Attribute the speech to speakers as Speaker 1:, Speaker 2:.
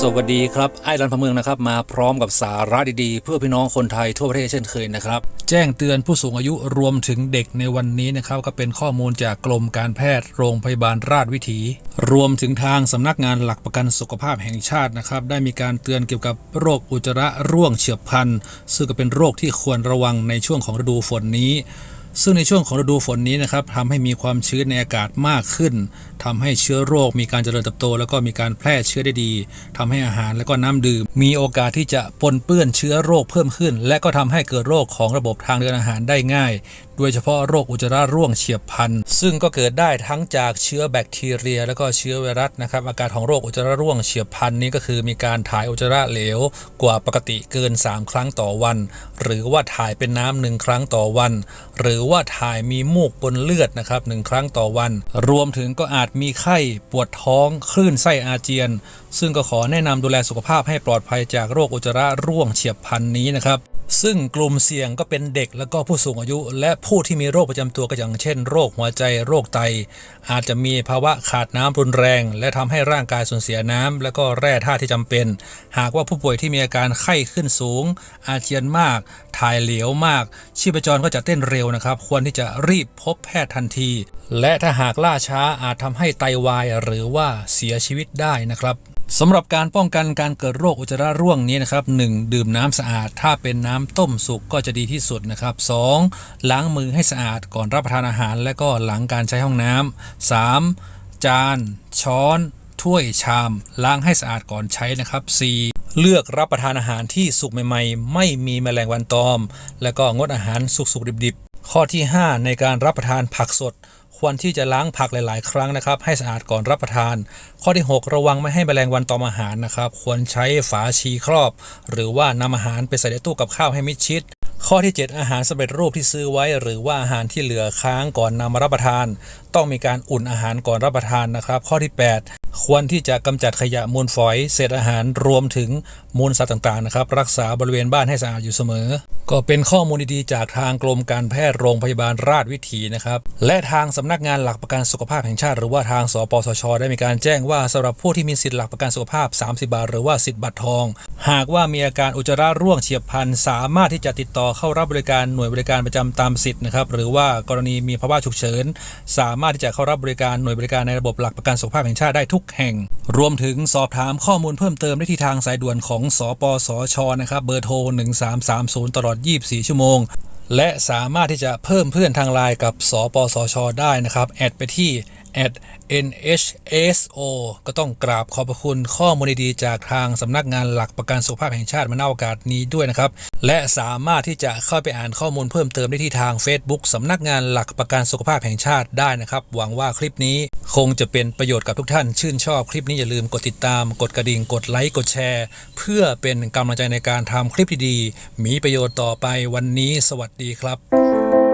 Speaker 1: สวัสดีครับ ไอ้รันพะเมืองนะครับ มาพร้อมกับสาระดีๆ เพื่อพี่น้องคนไทยทั่วประเทศเช่นเคยนะครับ แจ้งเตือนผู้สูงอายุรวมถึงเด็กในวันนี้นะครับ ก็เป็นข้อมูลจากกรมการแพทย์โรงพยาบาลราชวิถี รวมถึงทางสำนักงานหลักประกันสุขภาพแห่งชาตินะครับ ได้มีการเตือนเกี่ยวกับโรคอุจจาระร่วงเฉียบพลันซึ่งก็เป็นโรคที่ควรระวังในช่วงของฤดูฝนนี้ ซึ่งในช่วงของฤดูฝนนี้นะครับทำให้มีความชื้นในอากาศมากขึ้นทำให้เชื้อโรคมีการเจริญเติบโต แล้วก็มีการแพร่เชื้อได้ดีทำให้อาหารและก็น้ำดื่ม มีโอกาสที่จะปนเปื้อนเชื้อโรคเพิ่มขึ้น และก็ทำให้เกิดโรคของระบบทางเดินอาหารได้ง่าย โดยเฉพาะโรคอุจจาระร่วงเฉียบพลันซึ่งก็เกิดได้ทั้งจากเชื้อแบคทีเรีย และก็เชื้อไวรัสนะครับ อาการของโรคอุจจาระร่วงเฉียบพลันนี้ก็คือมีการถ่ายอุจจาระเหลวกว่าปกติเกิน 3 ครั้งต่อวัน หรือว่าถ่ายเป็นน้ำหนึ่งครั้งต่อวัน หรือว่าถ่ายมีมูกปนเลือดนะครับหนึ่งครั้งต่อวัน รวมถึงก็อาจมีไข้ปวดท้องคลื่นไส้อาเจียน ซึ่งก็ขอแนะนำดูแลสุขภาพให้ปลอดภัยจากโรคอุจจาระร่วงเฉียบพลันนี้นะครับ ซึ่งกลุ่มเสี่ยงก็เป็นเด็กและก็ผู้สูงอายุ และผู้ที่มีโรคประจำตัวก็อย่างเช่น โรคหัวใจโรคไต อาจจะมีภาวะขาดน้ำรุนแรง และทำให้ร่างกายสูญเสียน้ำและก็แร่ธาตุที่จำเป็น หากว่าผู้ป่วยที่มีอาการไข้ขึ้นสูง อาเจียนมาก ถ่ายเหลวมาก ชีพจรก็จะเต้นเร็วนะครับ ควรที่จะรีบพบแพทย์ทันที และถ้าหากล่าช้าอาจทำให้ไตวายหรือว่าเสียชีวิตได้นะครับ สำหรับการป้องกันการเกิดโรคอุจจาระร่วงนี้นะครับ 1. ดื่มน้ำสะอาด ถ้าเป็นน้ำต้มสุกก็จะดีที่สุดนะครับ 2. ล้างมือให้สะอาดก่อนรับประทานอาหาร และก็หลังการใช้ห้องน้ำ 3. จาน ช้อน ถ้วยชาม ล้างให้สะอาดก่อนใช้นะครับ 4. เลือกรับประทานอาหารที่สุกใหม่ ๆ ไม่มีแมลงวันตอม และก็งดอาหารสุกๆดิบๆ ข้อที่ 5 ในการรับประทานผักสด ควรที่จะล้างผักหลาย ๆ ครั้งนะครับ ให้สะอาดก่อนรับประทาน ข้อที่ 6 ระวังไม่ให้แมลงวันตอมอาหารนะครับ ควรใช้ฝาชีครอบ หรือว่านำอาหารไปใส่ในตู้กับข้าวให้มิดชิด ข้อที่ 7 อาหารสำเร็จรูปที่ซื้อไว้ หรือว่าอาหารที่เหลือค้างก่อนนำมารับประทาน ต้องมีการอุ่นอาหารก่อนรับประทานนะครับ ข้อที่ 8 ควรที่จะกำจัดขยะมูลฝอย เศษอาหารรวมถึงมูลสัตว์ต่างๆนะครับ รักษาบริเวณบ้านให้สะอาดอยู่เสมอ ก็เป็นข้อมูลดีๆจากทางกรมการแพทย์โรงพยาบาลราชวิถีนะครับ และทางสำนักงานหลักประกันสุขภาพแห่งชาติ หรือว่าทางสปสช ได้มีการแจ้งว่าสำหรับผู้ที่มีสิทธิหลักประกันสุขภาพ 30 บาท หรือว่าสิทธิ์บัตรทอง หากว่ามีอาการอุจจาระร่วงเฉียบพลันสามารถที่จะติดต่อเข้ารับบริการหน่วยบริการประจำตามสิทธิ์นะครับหรือว่ากรณีมีภาวะฉุกเฉิน สามารถที่จะเข้ารับบริการหน่วยบริการในระบบหลักประกันสุขภาพแห่งชาติได้ทุกแห่ง รวมถึงสอบถามข้อมูลเพิ่มเติมได้ที่ทางสายด่วนของสปสชนะครับเบอร์โทร 1330 ตลอด 24 ชั่วโมง และสามารถที่จะเพิ่มเพื่อนทางไลน์กับสปสชได้นะครับ แอดไปที่ nhso ก็ต้องกราบขอบพระคุณข้อมูลดีๆจากทางสำนักงานหลักประกันสุขภาพแห่งชาติมาณโอกาสนี้ด้วยนะครับ และสามารถที่จะเข้าไปอ่านข้อมูลเพิ่มเติมได้ที่ทาง Facebook สำนักงานหลักประกันสุขภาพแห่งชาติได้นะครับ หวังว่าคลิปนี้คงจะเป็นประโยชน์กับทุกท่าน ชื่นชอบคลิปนี้อย่าลืมกดติดตาม กดกระดิ่ง กดไลค์ กดแชร์ เพื่อเป็นกำลังใจในการทำคลิปดีๆมีประโยชน์ต่อไปวันนี้ สวัสดีครับ